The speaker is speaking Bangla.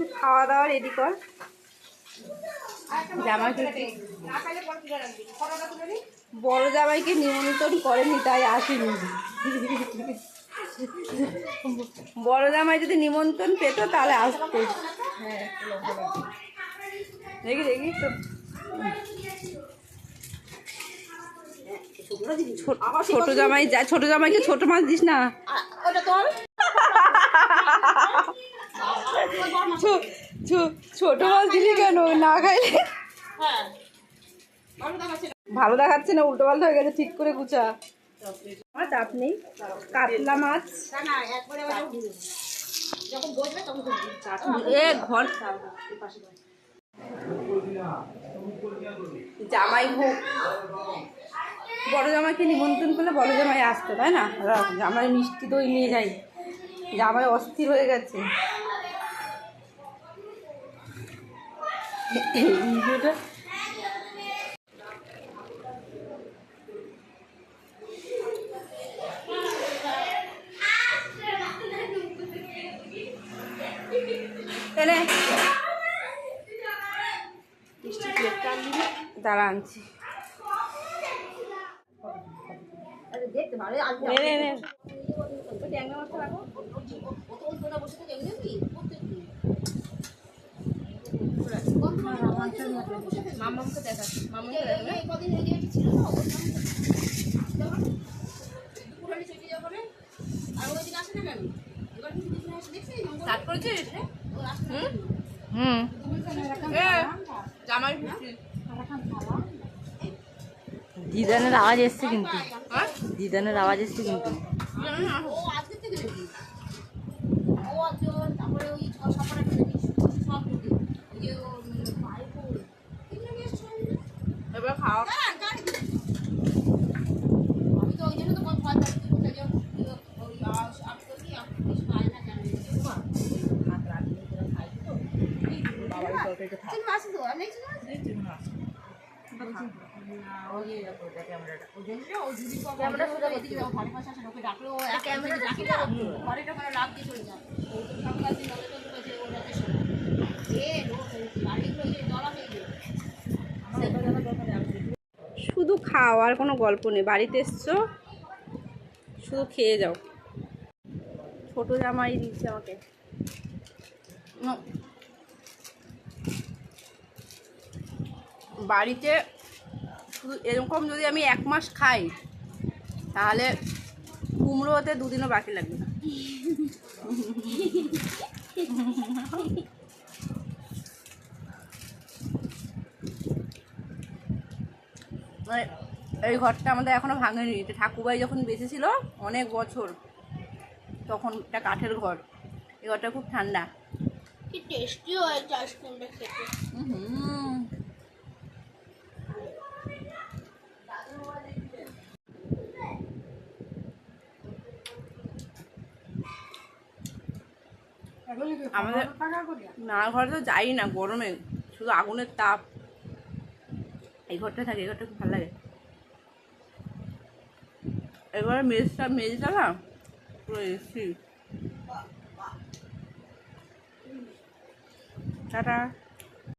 তুই খাওয়া দাওয়া রেডি কর। বড় জামাইকে নিমন্ত্রণ করেনি, তাই আসেনি। বড় জামাই যদি নিমন্ত্রণ পেত, তাহলে আসতো। দেখি দেখি ছোট জামাই যা ছোট জামাইকে ছোট মাছ দিস না। ছোট মাছ দিলি কেন? না খাইলে? হ্যাঁ। ভালো দেখাচ্ছে না। উল্টো পাল্টা হয়ে গেছে ঠিক করে গুছা। চাপ নেই কাতলা মাছ? না না একবারে ওটা যখন বসবে তখন এ ঘর। জামাই হোক। বড় জামাইকে নিমন্ত্রণ করলে বড় জামাই আসতো তাই না? জামাই মিষ্টি দই নিয়ে যাই জামাই অস্থির হয়ে গেছে। ভিডিওটা দাঁড়া আনছি। দেখতে ভালো আজকে নে, নে, নে। বসে থেকে এমনি প্রত্যেকদিন মামাকে দেখা মামাকে এই কদিন এই যে ছিল না ওর সামনে পুরানি ছুটি যাবে আর ওই দিন আসে না কেন এবার কিন্তু হুম দিদানের আওয়াজ এসছে কিন্তু। দিদানের আওয়াজ এসছে কিন্তু। ও আজকে থেকে ও আজকে তারপরে ওই ছ সাপড়া থেকে সব ঢুকে ওই যে ও, উম, ভাইপো এগুলো নিয়ে এসছে সবাই মিলে। এবার খাওয়া দাঁড়ান, গাড়ি দিন। আমি তো ওই জন্য তো ভয় পাচ্ছি কোথায় যে ওই আওয়াজ আপ করি আপ কিছু পাই না কেন তুমি আসি তো আর নেই ক্যামেরা সোজা এদিকে যাও, ঘরের পাশে আসে, ওকে ডাকলে ও এক ক্যামেরা ডাকি না, ঘরেটা মানে লাফ দিয়ে চলে যায়। ও তো ঠাকুর আছে, নজর টজর আছে, ও রাতে শোয়। এ লোক, গাড়িগুলো ইয়ে দলা হয়ে গেছে। শুধু খাও, আর কোনো গল্প নেই। বাড়িতে এসছো? শুধু খেয়ে যাও। ছোট জামাই দিচ্ছে আমাকে। বাড়িতে শুধু এরকম যদি আমি এক মাস খাই তাহলে কুমড়ো হতে দুদিনও বাকি লাগবে না। মানে এই ঘরটা আমাদের এখনও ভাঙেনি। এটা ঠাকুরবাড়ি যখন বেঁচে ছিল অনেক বছর তখন একটা কাঠের ঘর। এই ঘরটা খুব ঠান্ডা। কি টেস্টি হয়েছে আইসক্রিমটা খেতে। হুম। আমাদের না, ঘরে তো যাই না, গরমে। শুধু আগুনের তাপ। এই ঘরটা থাকে, এই ঘরটা খুব ভালো লাগে। এবারে মেজটা মেজটা না, পুরো এসি টাটা।